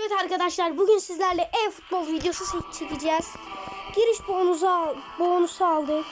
Evet arkadaşlar bugün sizlerle e-futbol videosu çekeceğiz. Giriş bonusu, al, bonusu aldık.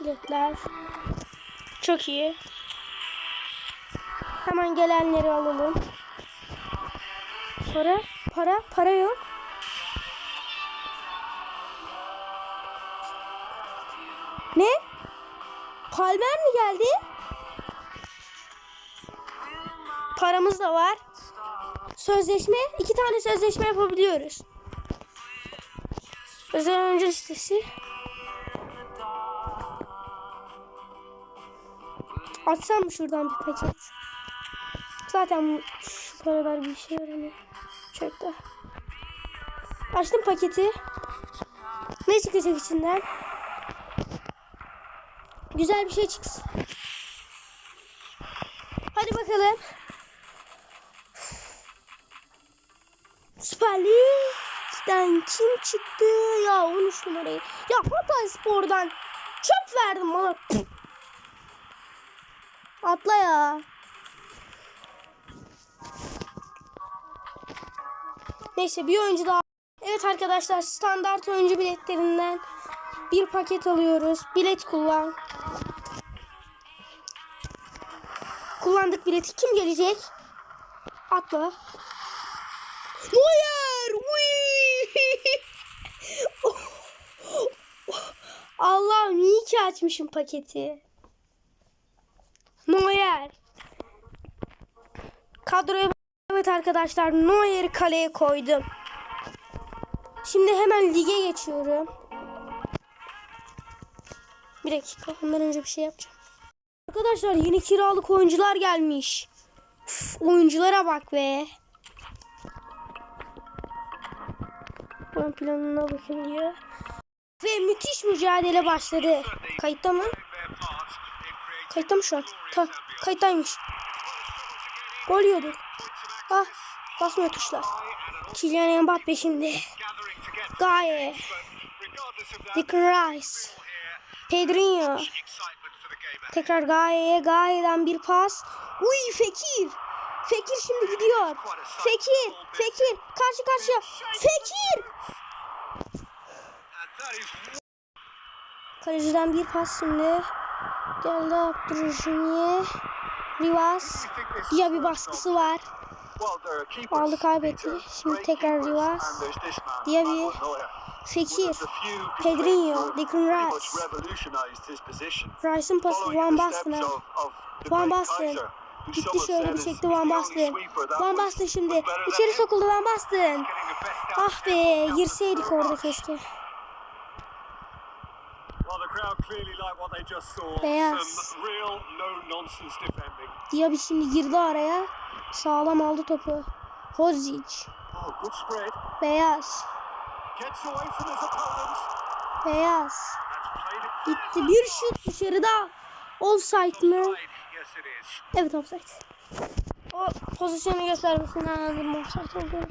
Biletler. Çok iyi. Hemen gelenleri alalım. Para, para, para yok. Ne? Palmer mi geldi? Paramız da var. Sözleşme, iki tane sözleşme yapabiliyoruz. Özel oyuncu listesi. Açsam mı şuradan bir paket? Zaten bu- şu paralar bir işe yaramıyor. Çöpte. Açtım paketi. Ne çıkacak içinden? Güzel bir şey çıksın. Hadi bakalım. Kim çıktı? Ya 13 numarayı. Ya Hatay Spor'dan çöp verdim bana. Atla ya. Neyse bir oyuncu daha. Evet arkadaşlar standart oyuncu biletlerinden bir paket alıyoruz. Bilet kullan. Kullandık bileti. Kim gelecek? Atla. Neuer! Uy! Allah'ım iyi ki açmışım paketi. Neuer. Kadroya evet arkadaşlar Neuer'i kaleye koydum. Şimdi hemen lige geçiyorum. Bir dakika ondan önce bir şey yapacağım. Arkadaşlar yeni kiralık oyuncular gelmiş. Üf, oyunculara bak be. Ön planına bakılıyor. Ve müthiş mücadele başladı. Kayıtta mı? Kayıtta mı şu an? Ta kayıttaymış. Gol yiyorduk. Ah basmıyor tuşlar. Kylian Mbappe şimdi. Gaye. Declan Rice. Pedrinho. Tekrar Gaye'ye. Gaye'den bir pas. Uy Fekir. Fekir şimdi gidiyor. Fekir. Fekir. Karşı karşıya. Fekir. Kaleciden bir pas şimdi. Geldi Abdurrahim'e. Rivas. Ya bir baskısı var. Aldı kaybetti. Şimdi tekrar Rivas. Diaby. Fekir. Pedrinho. Declan Rice. Rice'ın pası Van Basten'a. Van Basten. Gitti şöyle bir çekti Van Basten. Van Basten şimdi. İçeri sokuldu Van Basten. Ah be girseydik orada keşke. Beyaz. Diaby şimdi girdi araya. Sağlam aldı topu. Hozic. Beyaz. Beyaz. Gitti. Bir şut dışarıda. Offside mı? Evet offside. O pozisyonu göstermesini anladım offside olduğunu.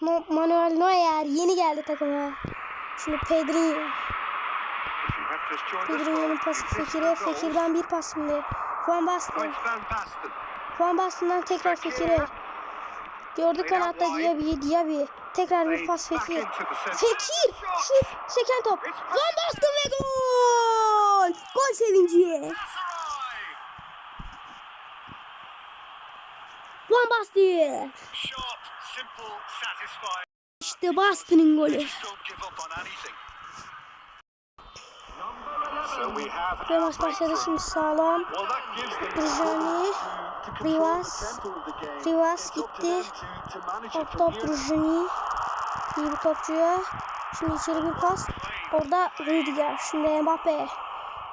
No, Manuel Neuer yeni geldi takıma. Şimdi Pedrinho. Pedrinho'nun pası Fekir'e. Fekir'den bir pas şimdi. Van Basten. Van Basten'dan tekrar Fekir'e. Gördü kanatta Diaby. Diaby. Tekrar bir pas Fekir. Fekir. Şut. Seken top. Van Basten ve gol. Gol sevinci. Van Basten. İşte Basten'in golü. Ve maç başladı şimdi sağlam. Brujani. Rivas. Rivas gitti. Top top Brujani. İyi bir topçuya. Şimdi içeri bir pas. Orada Rüdiger. Şimdi Mbappe.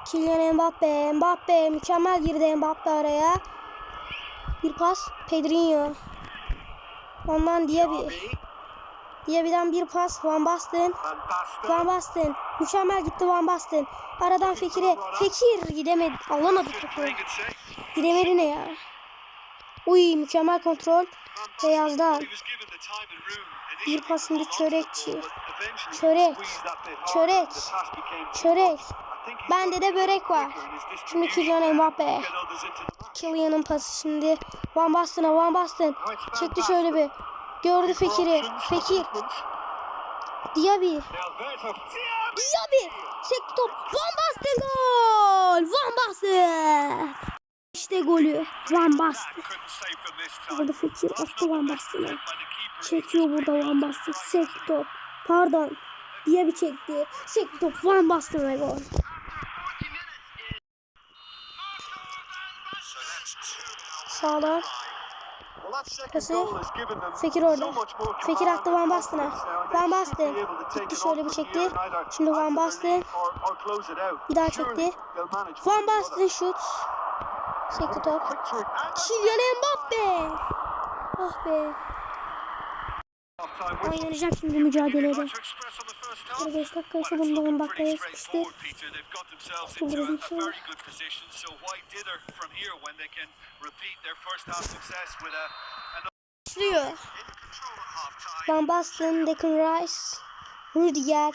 Kylian Mbappe. Mbappe mükemmel girdi Mbappe araya. Bir pas. Pedrinho. Ondan Diaby. Diaby'den bir pas. Van Basten. Van Basten. Mükemmel gitti Van Basten. Aradan Fekir'e. Fekir gidemedi. Alamadı topu. Gidemedi ne ya? Uy mükemmel kontrol. Beyazdan. Bir pas şimdi çörekçi. Çörek. Çörek. Çörek. Bende de börek var. Şimdi Kylian Mbappe. Kylian'ın pası şimdi. Van Basten'a Van Basten. Çekti şöyle bir. Gördü Fekir'i. Fekir. Diaby. Diaby. Sekti top. Van Basten gol. Van Basten. İşte golü. Van Basten. Burada Fekir attı Van Basten'a. Çekiyor burada Van Basten. Sekti top. Pardon. Diaby çekti. Sekti top. Van Basten gol. Sağda. Pası. Fekir orada. Fekir attı Van Basten'a. Van Basten. Gitti şöyle bir çekti. Şimdi Van Basten. Bir daha çekti. Van Basten şut. Sekti top. Kylian Mbappe. Ah be. Oynanacak şimdi mücadelede. Bir 5 dakika ise bunda Mbappe'ye sıkıştı. Kıvırdım sonra. Başlıyor. Van Basten, Declan Rice, Rudiger,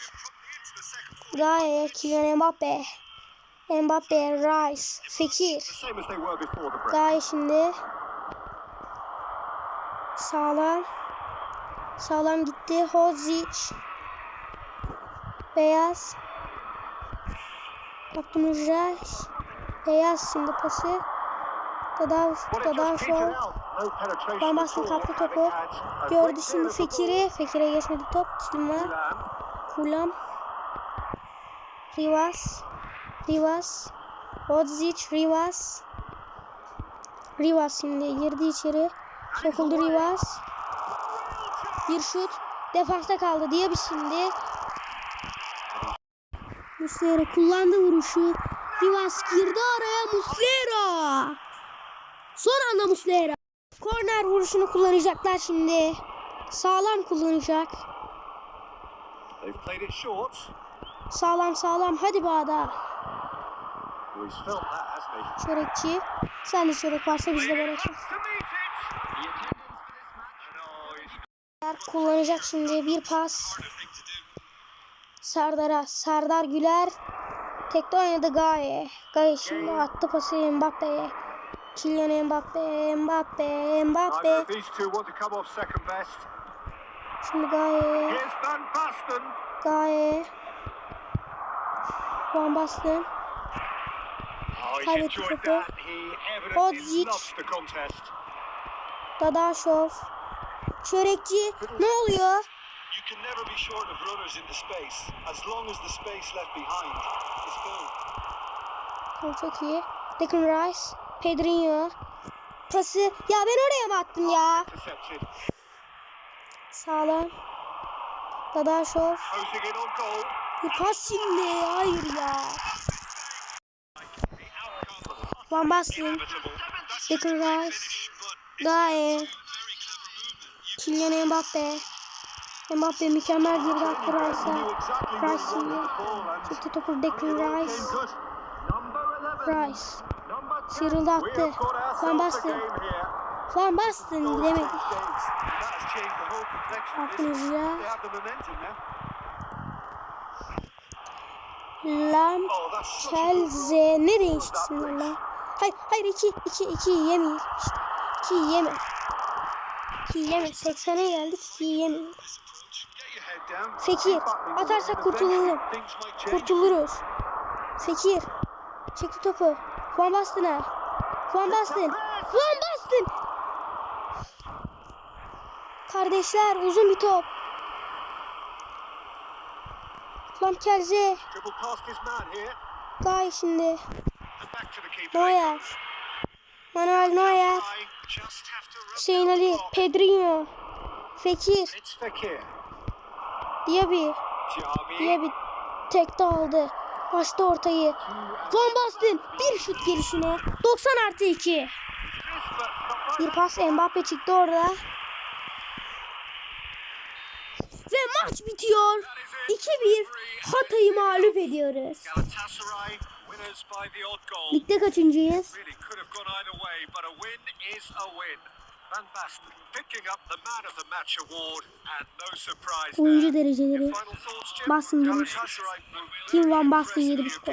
Gaye, Kylian Mbappe, Mbappe, Rice, Fekir. Gaye şimdi. Sağlam. Sağlam gitti. Hozic. Beyaz. Abdülmüjday. Beyaz şimdi pası. Dadav, Dadav. Van Basten kaptı topu. Gördü şimdi Fekir'i. Fekir'e geçmedi top. Kim var? Kulam. Rivas. Rivas. Odzic. Rivas. Rivas şimdi girdi içeri. Sokuldu Rivas. Bir şut. Defansta kaldı diye bir şimdi. Muslera kullandı vuruşu. Rivas girdi araya Muslera. Son anda Muslera. Korner vuruşunu kullanacaklar şimdi. Sağlam kullanacak. Sağlam sağlam. Hadi Bağda. Çörekçi. Sen de çörek varsa biz de he's Kullanacak şimdi bir pas. Serdar'a. Serdar Güler. Tekte oynadı Gaye. Gaye şimdi attı pası Mbappe'ye. Kylian Mbappe, Mbappe, Mbappe. Şimdi Gaye. Gaye. Van Basten. Kaybetti topu. Hodzic. Dadaşov. Çörekçi. Ne oluyor? You can never be short of runners in the space. As long as the space left behind is filled. Tamam, Çok iyi. Declan Rice. Pedrinho. Pası. Ya ben oraya mı attım ya? Sağlam. Dadaşov. Bir pas şimdi. Hayır ya. Van Basten. Declan Rice. Gaye. Kylian Mbappe. Mbappe mükemmel girdi Rice'a. Rice şimdi. Çekti topu Declan Rice. came good. Number 11. Rice. Number 10. Sıyrıldı attı. Van Basten. Van Basten gidemedi. momentum now. Lam that's such a good Kelze ne değişik isimler lan. Hayır hayır 2 2 2 yemeyin işte. 2 yeme. 2 yeme. 80'e geldik 2 yemeyin. Get your head down. Fekir, Keep battling the atarsak change. Kurtuluruz. Fekir. Çekti topu. Van Basten'a. Van Basten. Van Basten. Kardeşler uzun bir top. Lam Kelze. Gay şimdi. Neuer. Manuel Neuer. Hüseyin Ali. Pedrinho. Fekir. Diaby. Diaby tekte aldı. Açtı ortayı. Van Basten bir şut gelişine. 90 artı 2. Bir pas Mbappe çıktı orada. Ve maç bitiyor. 2-1 Hatay'ı mağlup ediyoruz. Ligde kaçıncıyız? Oyuncu dereceleri. Galatasaray will Kim Van yedi you, buçuk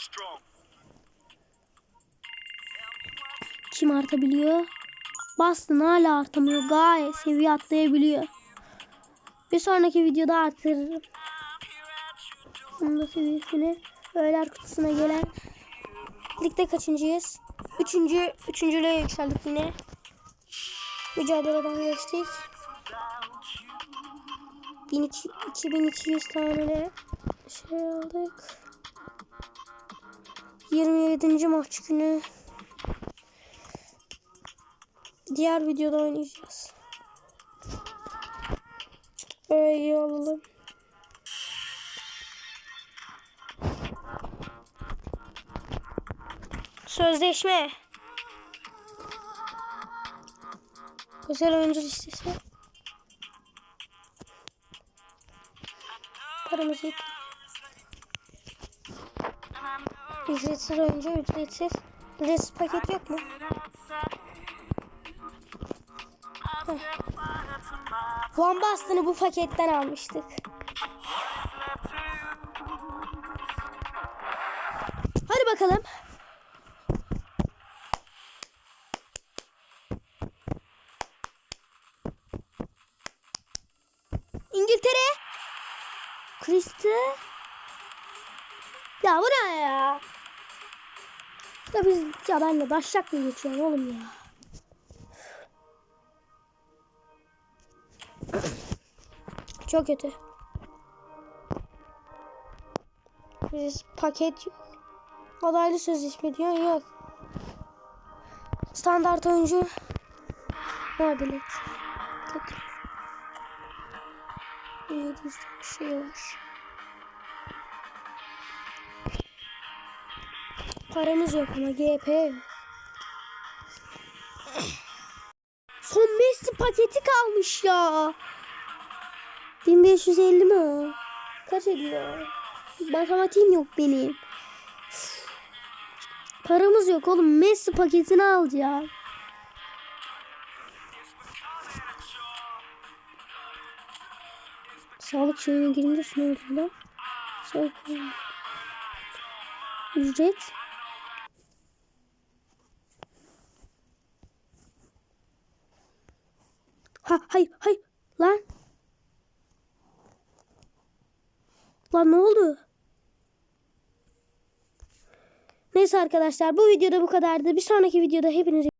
strong. Kim artabiliyor? Boston hala artamıyor. Gayet seviye atlayabiliyor. Bir sonraki videoda artırırım. Da seviyesini. Öğler kutusuna gelen. Ligde kaçıncıyız? Üçüncü, üçüncülüğe yükseldik yine. Mücadeleden geçtik. 1200, 2200 tane şey aldık. 27. maç günü. Diğer videoda oynayacağız. Öyle iyi Sözleşme. Özel oyuncu listesi. Paramız yetmiyor. Ücretsiz oyuncu, ücretsiz. Ücretsiz paket yok mu? Heh. Van bu paketten almıştık. Hadi bakalım. İngiltere. Christie. Ya bu ne ya? Ya biz ya ben de başlak mı geçiyorum oğlum ya? Çok kötü. Biz paket yok. Adaylı sözleşme diyor yok. Standart oyuncu. Bilet. Bilet. 700 bir şey var. Paramız yok ama GP. Son Messi paketi kalmış ya. 1550 mi? Kaç ediyor? Matematiğim yok benim. Paramız yok oğlum. Messi paketini alacağım. Sağlık şeyine girince öldürdüm. Sağlık Ücret. Ha hayır hayır lan. Lan ne oldu? Neyse arkadaşlar bu videoda bu kadardı. Bir sonraki videoda hepinizi